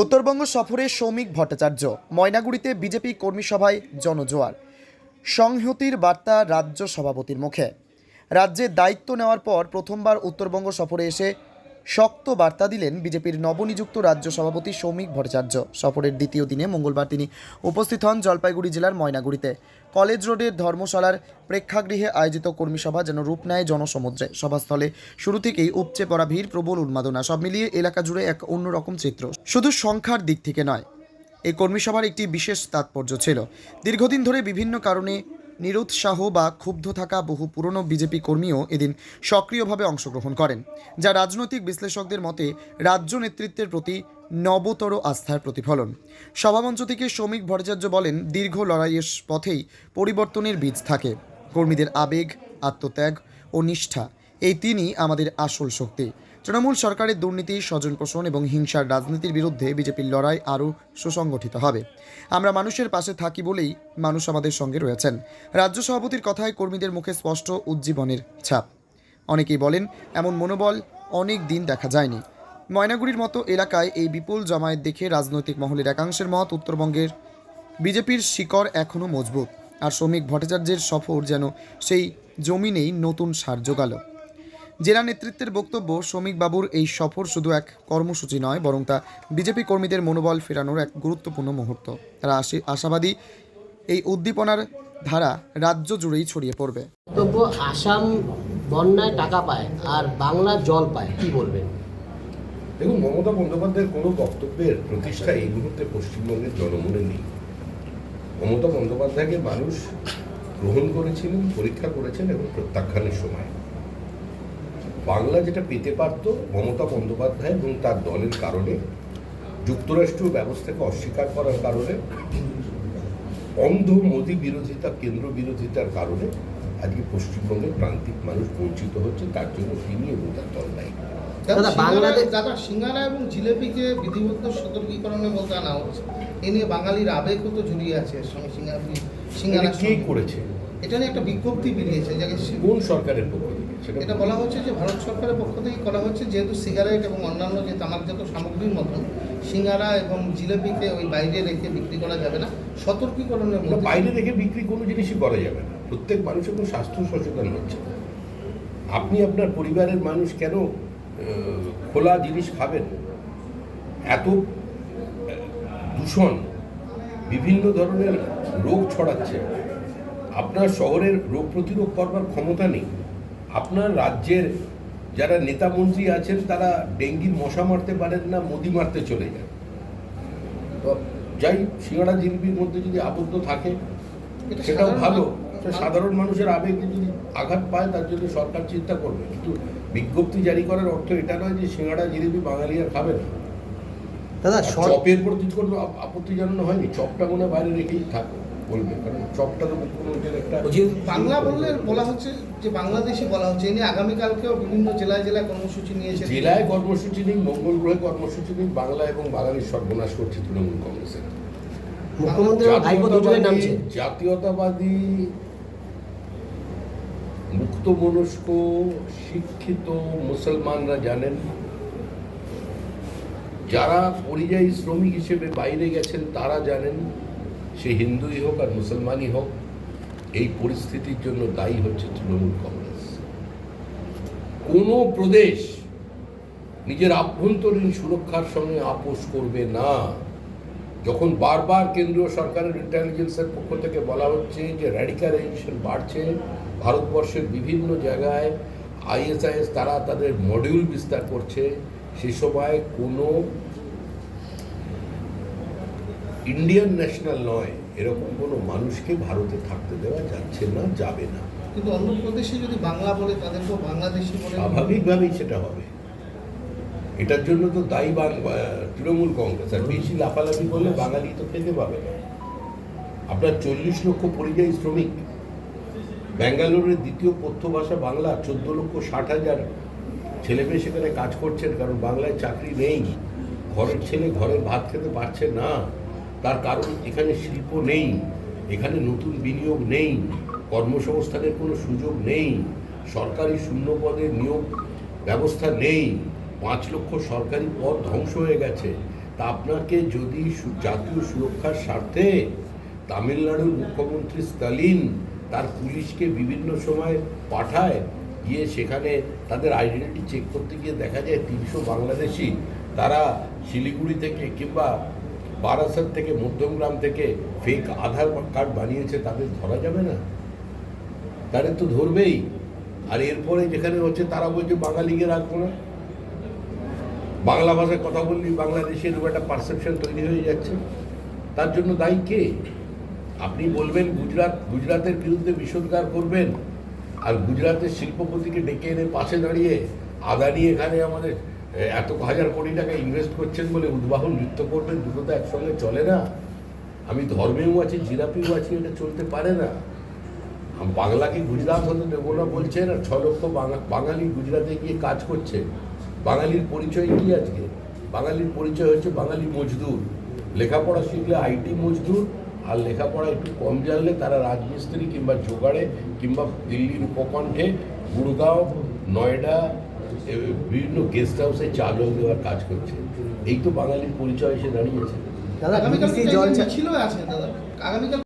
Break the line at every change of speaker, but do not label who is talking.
উত্তরবঙ্গ সফরে সৌমিক ভট্টাচার্য, ময়নাগুড়িতে বিজেপি কর্মী সভায় জনজোয়ার। সংহতির বার্তা রাজ্য সভাপতির মুখে। রাজ্যে দায়িত্ব নেওয়ার পর প্রথমবার উত্তরবঙ্গ সফরে এসে শক্ত বার্তা দিলেন বিজেপির নবনিযুক্ত রাজ্য সভাপতি সৌমিক ভট্টাচার্য। সফরের দ্বিতীয় দিনে মঙ্গলবার তিনি উপস্থিত হন জলপাইগুড়ি জেলার ময়নাগুড়িতে। কলেজ রোডের ধর্মশালার প্রেক্ষাগৃহে আয়োজিত কর্মী সভা যেন রূপ নেয় জনসমুদ্রে। সভাস্থলে শুরু থেকেই উপচে পড়া ভিড়, প্রবল উন্মাদনা, সব মিলিয়ে এলাকা জুড়ে এক অন্যরকম চিত্র। শুধু সংখ্যার দিক থেকে নয় এই কর্মী সভার একটি বিশেষ তাৎপর্য ছিল। দীর্ঘদিন ধরে বিভিন্ন কারণে নিরুৎসাহ বা ক্ষুব্ধ থাকা বহু পুরনো বিজেপি কর্মীও এদিন সক্রিয়ভাবে অংশগ্রহণ করেন, যা রাজনৈতিক বিশ্লেষকদের মতে রাজ্য নেতৃত্বের প্রতি নবতর আস্থার প্রতিফলন। সভামঞ্চ থেকে শ্রমিক ভট্টাচার্য বলেন, দীর্ঘ লড়াইয়ের পথেই পরিবর্তনের বীজ থাকে। কর্মীদের আবেগ, আত্মত্যাগ ও নিষ্ঠা, এই তিনি আমাদের আসল শক্তি। তৃণমূল সরকারের দুর্নীতি স্বজন পোষণ এবং হিংসার রাজনীতির বিরুদ্ধে বিজেপির লড়াই আরও সুসংগঠিত হবে। আমরা মানুষের পাশে থাকি বলেই মানুষ আমাদের সঙ্গে রয়েছেন। রাজ্য সভাপতির কথায় কর্মীদের মুখে স্পষ্ট উজ্জীবনের ছাপ। অনেকেই বলেন, এমন মনোবল অনেক দিন দেখা যায়নি। ময়নাগুড়ির মতো এলাকায় এই বিপুল জমায়েত দেখে রাজনৈতিক মহলের একাংশের মত উত্তরবঙ্গের বিজেপির শিকড় এখনও মজবুত। আর শ্রমিক ভট্টাচার্যের সফর যেন সেই জমিনেই নতুন সার জোগালো। জেলা নেতৃত্বের বক্তব্য শ্রমিক বাবুর এই সফর শুধু এক কর্মসূচি নয় বরং তা বিজেপি কর্মীদের মনোবল ফেরানোর এক গুরুত্বপূর্ণ মুহূর্ত। তারা আশি আশাবাদী এই উদ্দীপনার ধারা রাজ্য জুড়েই ছড়িয়ে পড়বে।
বক্তব্য আসাম বন্যায় টাকা পায় আর বাংলা জল পায় কি বলবেন?
দেখুন মমতা বন্দ্যোপাধ্যায়ের কোনো বক্তব্যের প্রতিষ্ঠা এই মুহূর্তে পশ্চিমবঙ্গের জনমনে নেই। মমতা বন্দ্যোপাধ্যায়কে মানুষ গ্রহণ করেছিলেন পরীক্ষা করেছেন এবং প্রত্যাখ্যানের সময়। বাংলা যেটা পেতে পারত মমতা বন্দ্যোপাধ্যায় এবং তার দলের কারণে যুক্তরাষ্ট্রীয় ব্যবস্থাকে অস্বীকার করার কারণে অন্ধ মোদী বিরোধিতা কেন্দ্র বিরোধিতার কারণে আজকে পশ্চিমবঙ্গের প্রান্তিক মানুষ বঞ্চিত হচ্ছে তার জন্য তিনি এবং তার দল দায়ী।
দাদা, বাংলাদেশ-
সিঙ্গারা এবং জিলেপিকে বিধিবদ্ধ সতর্কীকরণের মধ্যে আনা হচ্ছে এ নিয়ে বাঙালির আবেগও তো জড়িয়ে আছে এর সঙ্গে সিঙ্গারা সিঙ্গারা
কে করেছে?
এটা নিয়ে একটা বিজ্ঞপ্তি বেরিয়েছে
কোন সরকারের পক্ষ থেকে? সেটা
এটা বলা হচ্ছে যে ভারত সরকারের পক্ষ থেকে করা হচ্ছে যেহেতু সিগারেট এবং অন্যান্য যে তামাকজাত সামগ্রীর মতন সিঙ্গারা এবং জিলেপিকে ওই বাইরে রেখে বিক্রি করা যাবে না সতর্কীকরণের মধ্যে
বাইরে রেখে বিক্রি কোনো জিনিসই করা যাবে না। প্রত্যেক মানুষের এখন স্বাস্থ্য সচেতন হচ্ছে। আপনি আপনার পরিবারের মানুষ কেন খোলা জিনিস খাবেন? এত দূষণ বিভিন্ন ধরনের রোগ ছড়াচ্ছে। আপনার শহরের রোগ প্রতিরোধ করবার ক্ষমতা নেই। আপনার রাজ্যের যারা নেতা মন্ত্রী আছেন তারা ডেঙ্গির মশা মারতে পারেন না মোদি মারতে চলে যান। তো যাই সিঙ্গাড়া জিলিপির মধ্যে যদি আবদ্ধ থাকে
এটা
সেটাও ভালো। সাধারণ মানুষের আবেগে যদি আঘাত পায় তার জন্য সরকার চিন্তা করবে। কিন্তু বিজ্ঞপ্তি জারি করার অর্থ এটা নয় যে সিঙ্গাড়া জিলিপি বাঙালি আর খাবে না।
দাদা
চপের প্রতি কোনো আপত্তি জানানো হয়নি? চপটা মনে বাইরে রেখেই থাকবে বলবে কারণ চপটা তো মুখ্যমন্ত্রীর একটা
বাংলা বললে বলা হচ্ছে যে বাংলাদেশে বলা হচ্ছে এ নিয়ে আগামীকালকেও বিভিন্ন জেলায় জেলায় কর্মসূচি নিয়েছে
জেলায় কর্মসূচি নেই মঙ্গল গ্রহে কর্মসূচি নেই বাংলা এবং বাঙালির সর্বনাশ করছে তৃণমূল কংগ্রেসের।
মুখ্যমন্ত্রী
জাতীয়তাবাদী মুক্ত মনস্ক শিক্ষিত মুসলমানরা জানেন যারা পরিযায়ী শ্রমিক হিসেবে বাইরে গেছেন তারা জানেন সে হিন্দুই হোক আর মুসলমানই হোক, এই পরিস্থিতির জন্য দায়ী হচ্ছে তৃণমূল কংগ্রেস। কোনো প্রদেশ নিজের আভ্যন্তরীণ সুরক্ষার সঙ্গে আপোষ করবে না। যখন বারবার কেন্দ্রীয় সরকারের ইন্টেলিজেন্সের পক্ষ থেকে বলা হচ্ছে যে র্যাডিকালাইজেশন বাড়ছে, ভারতবর্ষের বিভিন্ন জায়গায় আইএসআইএস তারা তাদের মডিউল বিস্তার করছে, সে সময় কোনো ইন্ডিয়ান ন্যাশনাল নয় এরকম কোনো মানুষকে ভারতে থাকতে দেওয়া যাচ্ছে না যাবে না।
কিন্তু অন্য প্রদেশে যদি বাংলা বলে তাদেরকেও বাংলাদেশি বলে
স্বাভাবিকভাবেই সেটা হবে। এটার জন্য তো দায়ী তৃণমূল কংগ্রেস। আর বেশি লাফালাফি করলে বাঙালি তো খেতে পাবে না। আপনার চল্লিশ লক্ষ পরিযায়ী শ্রমিক। ব্যাঙ্গালোরের দ্বিতীয় পথ্য ভাষা বাংলা চোদ্দ লক্ষ ষাট হাজার ছেলে মেয়ে সেখানে কাজ করছেন কারণ বাংলায় চাকরি নেই। ঘরের ছেলে ঘরের ভাত খেতে পারছে না। তার কারণ এখানে শিল্প নেই, এখানে নতুন বিনিয়োগ নেই, কর্মসংস্থানের কোনো সুযোগ নেই, সরকারি শূন্য পদের নিয়োগ ব্যবস্থা নেই, পাঁচ লক্ষ সরকারি পদ ধ্বংস হয়ে গেছে। তা আপনাকে যদি জাতীয় সুরক্ষার স্বার্থে তামিলনাড়ুর মুখ্যমন্ত্রী স্টালিন তার পুলিশকে বিভিন্ন সময় পাঠায়, গিয়ে সেখানে তাদের আইডেন্টিটি চেক করতে গিয়ে দেখা যায় তিনশো বাংলাদেশি তারা শিলিগুড়ি থেকে কিংবা বারাসাত থেকে মধ্যমগ্রাম থেকে ফেক আধার কার্ড বানিয়েছে তাদের ধরা যাবে না? তাদের তো ধরবেই। আর এরপরে যেখানে হচ্ছে, তারা বলছে বাঙালিকে রাখব না। বাংলা ভাষায় কথা বললি, বাংলাদেশে এরকম একটা পারসেপশন তৈরি হয়ে যাচ্ছে। তার জন্য দায়ী কে? আপনি বলবেন গুজরাট, গুজরাটের বিরুদ্ধে বিষোদ্গার করবেন, আর গুজরাটের শিল্পপতিকে ডেকে এনে পাশে দাঁড়িয়ে আদানি এখানে আমাদের এত হাজার কোটি টাকা ইনভেস্ট করছেন বলে উদ্বাহন নৃত্য করবেন, দুটো তো একসঙ্গে চলে না। আমি ধর্মেও আছি জিরাপিও আছি, এটা চলতে পারে না। বাংলাকে গুজরাট হতে দেবো না বলছেন আর ছ লক্ষ বাঙা- বাঙালি গুজরাটে গিয়ে কাজ করছে। বাঙালির পরিচয় কি আজকে? বাঙালির পরিচয় হচ্ছে বাঙালি মজদুর। লেখাপড়া শিখলে আইটি মজদুর, আর লেখাপড়া একটু কম জানলে তারা রাজমিস্ত্রি কিংবা জোগাড়ে, কিংবা দিল্লির উপকণ্ঠে, গুড়গাঁও, নয়ডা বিভিন্ন গেস্ট হাউসে চা জল দেওয়ার কাজ করছে। এই তো বাঙালির পরিচয় এসে দাঁড়িয়েছে।
দাদা
আগামীকাল ছিল আছে দাদা। আগামীকাল